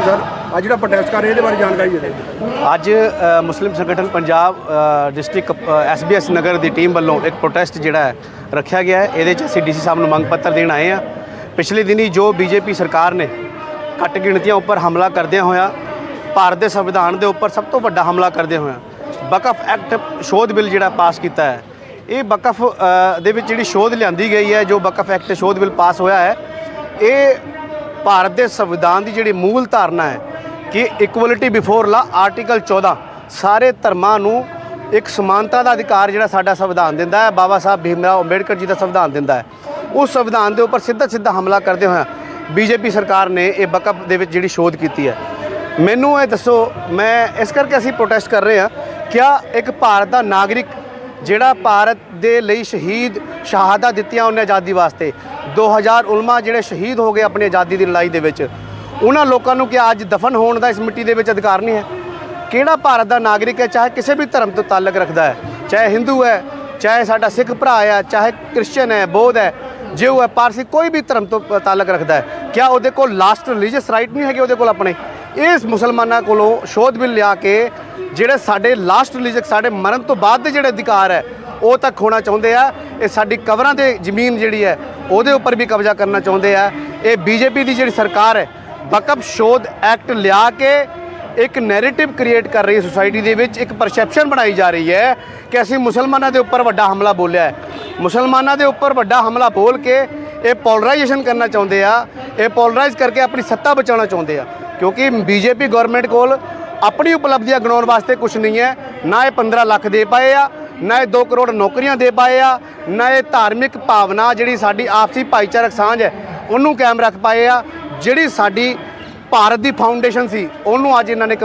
ਹਾਂਜੀ ਸਰ। ਅੱਜ ਜਿਹੜਾ ਪ੍ਰੋਟੈਸਟ ਕਰ ਰਹੇ ਇਹਦੇ ਬਾਰੇ ਜਾਣਕਾਰੀ ਦੇ ਦਿਓ। ਅੱਜ ਮੁਸਲਿਮ ਸੰਗਠਨ ਪੰਜਾਬ ਅ, ਡਿਸਟ੍ਰਿਕਟ ਐਸਬੀਐਸ ਨਗਰ ਦੀ ਟੀਮ ਵੱਲੋਂ ਇੱਕ ਪ੍ਰੋਟੈਸਟ ਜਿਹੜਾ ਹੈ ਰੱਖਿਆ ਗਿਆ ਹੈ। ਇਹਦੇ 'ਚ ਅਸੀਂ ਡੀਸੀ ਸਾਹਿਬ ਨੂੰ ਮੰਗ ਪੱਤਰ ਦੇਣ ਆਏ ਆ ਪਿਛਲੇ ਦਿਨੀ ਜੋ ਬੀਜੇਪੀ ਸਰਕਾਰ ਨੇ ਘੱਟ ਗਿਣਤੀਆਂ ਉੱਪਰ ਹਮਲਾ ਕਰਦਿਆਂ ਹੋਇਆ ਭਾਰਤ ਦੇ ਸੰਵਿਧਾਨ ਦੇ ਉੱਪਰ ਸਭ ਤੋਂ ਵੱਡਾ ਹਮਲਾ ਕਰਦਿਆਂ ਹੋਇਆ ਬਕਫ ਐਕਟ ਸ਼ੋਧ ਬਿੱਲ ਜਿਹੜਾ ਪਾਸ ਕੀਤਾ ਹੈ। ਇਹ ਬਕਫ ਦੇ ਵਿੱਚ ਜਿਹੜੀ ਸ਼ੋਧ ਲਿਆਂਦੀ ਗਈ ਹੈ ਜੋ ਬਕਫ ਐਕਟ ਸ਼ੋਧ ਬਿੱਲ ਪਾਸ ਹੋਇਆ ਹੈ ਇਹ ਭਾਰਤ ਦੇ ਸੰਵਿਧਾਨ ਦੀ ਜਿਹੜੀ ਮੂਲ ਧਾਰਨਾ ਹੈ ਕਿ ਇਕੁਐਲਿਟੀ ਬਿਫੋਰ ਲਾ ਆਰਟੀਕਲ 14 ਸਾਰੇ ਧਰਮਾਂ ਨੂੰ ਇੱਕ ਸਮਾਨਤਾ ਦਾ ਅਧਿਕਾਰ ਜਿਹੜਾ ਸਾਡਾ ਸੰਵਿਧਾਨ ਦਿੰਦਾ ਹੈ, ਬਾਬਾ ਸਾਹਿਬ ਭੀਮਰਾਓ ਅੰਬੇਡਕਰ ਜੀ ਦਾ ਸੰਵਿਧਾਨ ਦਿੰਦਾ ਹੈ। ਉਸ ਸੰਵਿਧਾਨ ਦੇ ਉੱਪਰ ਸਿੱਧਾ ਸਿੱਧਾ ਹਮਲਾ ਕਰਦੇ ਹੋਇਆ ਬੀਜੇਪੀ ਸਰਕਾਰ ਨੇ ਇਹ ਬਕਅਪ ਦੇ ਵਿੱਚ ਜਿਹੜੀ ਸ਼ੋਧ ਕੀਤੀ ਹੈ। ਮੈਨੂੰ ਇਹ ਦੱਸੋ, ਮੈਂ ਇਸ ਕਰਕੇ ਅਸੀਂ ਪ੍ਰੋਟੈਸਟ ਕਰ ਰਹੇ ਹਾਂ, ਕਿਆ ਇੱਕ ਭਾਰਤ ਦਾ ਨਾਗਰਿਕ ਜਿਹੜਾ ਭਾਰਤ ਦੇ ਲਈ ਸ਼ਹੀਦ ਸ਼ਹਾਦਤ ਦਿੱਤੀਆਂ ਉਹਨੇ ਆਜ਼ਾਦੀ ਵਾਸਤੇ। 2000 ਉਲਮਾ ਜਿਹੜੇ ਸ਼ਹੀਦ ਹੋ ਗਏ ਆਪਣੀ ਆਜ਼ਾਦੀ ਦੀ ਲੜਾਈ ਦੇ ਵਿੱਚ। ਉਹਨਾਂ ਲੋਕਾਂ ਨੂੰ ਕਿ ਅੱਜ ਦਫਨ ਹੋਣ ਦਾ ਇਸ ਮਿੱਟੀ ਦੇ ਵਿੱਚ ਅਧਿਕਾਰ ਨਹੀਂ ਹੈ। ਕਿਹੜਾ ਭਾਰਤ ਦਾ ਨਾਗਰਿਕ ਹੈ, ਚਾਹੇ ਕਿਸੇ ਵੀ ਧਰਮ ਤੋਂ ਤਾਲੁਕ ਰੱਖਦਾ ਹੈ, ਚਾਹੇ ਹਿੰਦੂ ਹੈ, ਚਾਹੇ ਸਾਡਾ ਸਿੱਖ ਭਰਾ ਹੈ, ਚਾਹੇ ਕ੍ਰਿਸਚੀਅਨ ਹੈ, ਬੌਧ ਹੈ, ਜੇ ਉਹ ਹੈ ਪਾਰਸੀ ਕੋਈ ਵੀ ਧਰਮ ਤੋਂ ਤਾਲੁਕ ਰੱਖਦਾ ਹੈ, ਕਿਆ ਉਹਦੇ ਕੋਲ ਲਾਸਟ ਰਿਲੀਜੀਅਸ ਰਾਈਟ ਨਹੀਂ ਹੈਗੇ ਉਹਦੇ ਕੋਲ ਆਪਣੇ? ਇਸ ਮੁਸਲਮਾਨਾਂ ਕੋਲੋਂ ਸ਼ੋਧ ਬਿੱਲ ਲਿਆ ਕੇ ਜਿਹੜੇ ਸਾਡੇ ਲਾਸਟ ਰਿਲੀਜ਼ਕ ਸਾਡੇ ਮਰਨ ਤੋਂ ਬਾਅਦ ਦੇ ਜਿਹੜੇ ਅਧਿਕਾਰ ਹੈ, ਉਹ ਤੱਕ ਹੋਣਾ ਚਾਹੁੰਦੇ ਆ। ਇਹ ਸਾਡੀ ਕਬਰਾਂ ਦੇ ਜ਼ਮੀਨ ਜਿਹੜੀ ਹੈ, ਉਹਦੇ ਉੱਪਰ ਵੀ ਕਬਜ਼ਾ ਕਰਨਾ ਚਾਹੁੰਦੇ ਆ। ਇਹ ਬੀਜੇਪੀ ਦੀ ਜਿਹੜੀ ਸਰਕਾਰ ਹੈ ਵਕਫ ਸ਼ੋਧ ਐਕਟ ਲਿਆ ਕੇ ਇੱਕ ਨੈਰੇਟਿਵ ਕ੍ਰੀਏਟ ਕਰ ਰਹੀ ਹੈ ਸੋਸਾਇਟੀ ਦੇ ਵਿੱਚ, ਇੱਕ ਪਰਸੈਪਸ਼ਨ ਬਣਾਈ ਜਾ ਰਹੀ ਹੈ ਕਿ ਅਸੀਂ ਮੁਸਲਮਾਨਾਂ ਦੇ ਉੱਪਰ ਵੱਡਾ ਹਮਲਾ ਬੋਲਿਆ ਹੈ। ਮੁਸਲਮਾਨਾਂ ਦੇ ਉੱਪਰ ਵੱਡਾ ਹਮਲਾ ਬੋਲ ਕੇ ਇਹ ਪੋਲਰਾਈਜੇਸ਼ਨ ਕਰਨਾ ਚਾਹੁੰਦੇ ਆ। ਇਹ ਪੋਲਰਾਈਜ਼ ਕਰਕੇ ਆਪਣੀ ਸੱਤਾ ਬਚਾਉਣਾ ਚਾਹੁੰਦੇ ਆ। ਕਿਉਂਕਿ ਬੀਜੇਪੀ ਗਵਰਨਮੈਂਟ ਕੋਲ ਆਪਣੀ ਉਪਲਬਧੀਆਂ ਗਿਣਾਉਣ ਵਾਸਤੇ ਕੁਝ ਨਹੀਂ ਹੈ। ਨਾ ਇਹ 15 ਲੱਖ ਦੇ ਪਾਏ ਆ, ਨਾ ਇਹ 2 ਕਰੋੜ ਨੌਕਰੀਆਂ ਦੇ ਪਾਏ ਆ, ਨਾ ਇਹ ਧਾਰਮਿਕ ਭਾਵਨਾ ਜਿਹੜੀ ਸਾਡੀ ਆਪਸੀ ਭਾਈਚਾਰਕ ਸਾਂਝ ਹੈ, ਉਹਨੂੰ ਕਾਇਮ ਰੱਖ ਪਾਏ ਆ। ਜਿਹੜੀ ਸਾਡੀ ਭਾਰਤ ਦੀ ਫਾਊਂਡੇਸ਼ਨ ਸੀ, ਉਹਨੂੰ ਅੱਜ ਇਹਨਾਂ ਨੇ